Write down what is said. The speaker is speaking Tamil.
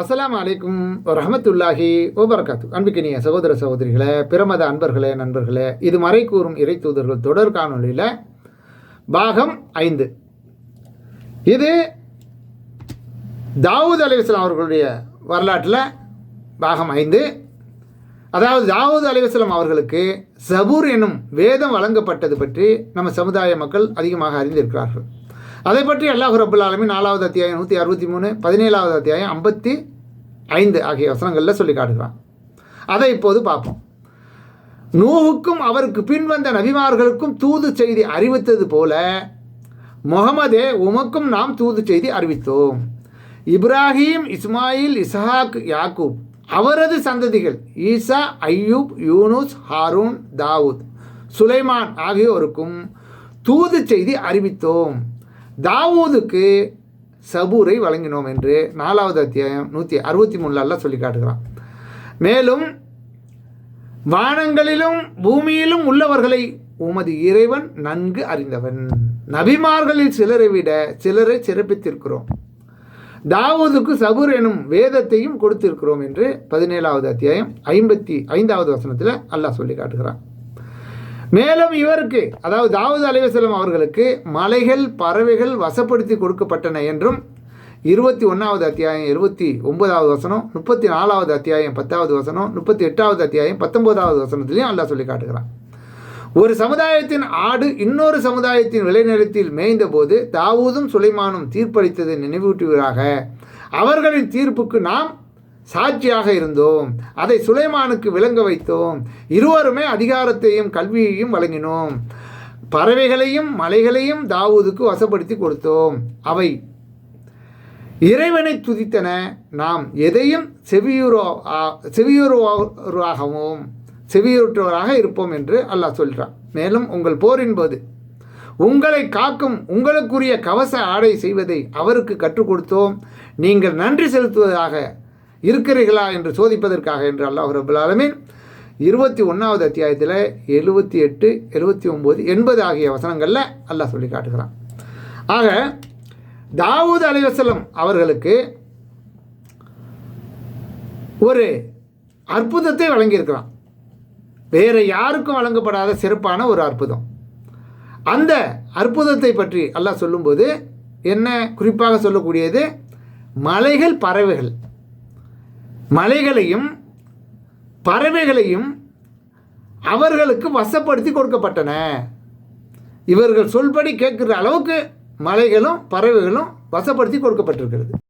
அஸ்லாம் அலைக்கும் ரஹமத்துல்லாஹி ஓபர்காத்து அன்புக்கினிய சகோதர சகோதரிகளே பிரமத அன்பர்களே நண்பர்களே இது மறை கூறும் இறை தூதர்கள் தொடர் காணொலியில் பாகம் ஐந்து. இது தாவூத் அலிவஸ்லாம் அவர்களுடைய வரலாற்றில் பாகம் ஐந்து. அதாவது தாவூத் அலிவஸ்லாம் அவர்களுக்கு சபூர் எனும் வேதம் வழங்கப்பட்டது பற்றி நம்ம சமுதாய மக்கள் அதிகமாக அறிந்திருக்கிறார்கள். அதை பற்றி அல்லாஹ் ரபுல் ஆலமி நாலாவது அத்தியாயம் நூற்றி அறுபத்தி மூணு பதினேழாவது அத்தியாயம் ஐம்பத்தி ஐந்து ஆகிய வசனங்களில் சொல்லி காட்டுகிறான். அதை இப்போது பார்ப்போம். நூவுக்கும் அவருக்கு பின்வந்த நபிமார்களுக்கும் தூது செய்தி அறிவித்தது போல முகமதே உமக்கும் நாம் தூது செய்தி அறிவித்தோம். இப்ராஹிம் இஸ்மாயில் இஸ்ஹாக் யாக்கூப் அவரது சந்ததிகள் ஈசா ஐயூப் யூனுஸ் ஹாரூன் தாவூத் சுலைமான் ஆகியோருக்கும் தூது செய்தி அறிவித்தோம். தாவூதுக்கு சபூரை வழங்கினோம் என்று நாலாவது அத்தியாயம் நூற்றி அறுபத்தி மூணுல சொல்லி காட்டுகிறான். மேலும் வானங்களிலும் பூமியிலும் உள்ளவர்களை உமது இறைவன் நன்கு அறிந்தவன். நபிமார்களில் சிலரை விட சிலரை சிறப்பித்திருக்கிறோம். தாவூதுக்கு சபூர் எனும் வேதத்தையும் கொடுத்திருக்கிறோம் என்று பதினேழாவது அத்தியாயம் ஐம்பத்தி ஐந்தாவது வசனத்தில் அல்லாஹ் சொல்லி காட்டுகிறான். மேலும் இவருக்கு அதாவது தாவூது அலைவசலம் அவர்களுக்கு மலைகள் பறவைகள் வசப்படுத்தி கொடுக்கப்பட்டன என்றும் இருபத்தி ஒன்றாவது அத்தியாயம் இருபத்தி ஒன்பதாவது வசனம் முப்பத்தி நாலாவது அத்தியாயம் பத்தாவது வசனம் முப்பத்தி எட்டாவது அத்தியாயம் பத்தொன்பதாவது வசனத்துலேயும் அல்லா சொல்லி காட்டுகிறான். ஒரு சமுதாயத்தின் ஆடு இன்னொரு சமுதாயத்தின் விளைநிலத்தில் மேய்ந்த போது தாவூதும் சுலைமானும் தீர்ப்பளித்ததை நினைவூட்டுவதாக அவர்களின் தீர்ப்புக்கு நாம் சாட்சியாக இருந்தோம். அதை சுலைமானுக்கு விளங்க வைத்தோம். இருவருமே அதிகாரத்தையும் கல்வியையும் வழங்கினோம். பறவைகளையும் மலைகளையும் தாவூதுக்கு வசப்படுத்தி கொடுத்தோம். அவை இறைவனை துதித்தன. நாம் எதையும் செவியுறோ செவியுறுவாகவும் செவியுற்றவராக இருப்போம் என்று அல்லாஹ் சொல்கிறான் மேலும் உங்கள் போரின் போது உங்களை காக்கும் உங்களுக்குரிய கவச ஆடை செய்வதை அவருக்கு கற்றுக் கொடுத்தோம். நீங்கள் நன்றி செலுத்துவதாக இருக்கிறீர்களா என்று சோதிப்பதற்காக என்று அல்லாஹ் ரபுல் இருபத்தி ஒன்றாவது அத்தியாயத்தில் எழுபத்தி எட்டு எழுபத்தி ஒம்பது எண்பது ஆகிய வசனங்களில் அல்லாஹ் சொல்லி காட்டுகிறான். ஆக தாவூத் அலிவசலம் அவர்களுக்கு ஒரு அற்புதத்தை வழங்கியிருக்கிறான். வேறு யாருக்கும் வழங்கப்படாத சிறப்பான ஒரு அற்புதம். அந்த அற்புதத்தை பற்றி அல்லாஹ் சொல்லும்போது என்ன? குறிப்பாக சொல்லக்கூடியது மலைகள் பறவைகள். மலைகளையும் பறவைகளையும் அவர்களுக்கு வசப்படுத்தி கொடுக்கப்பட்டன. இவர்கள் சொல்படி கேட்குற அளவுக்கு மலைகளும் பறவைகளும் வசப்படுத்தி கொடுக்கப்பட்டிருக்கிறது.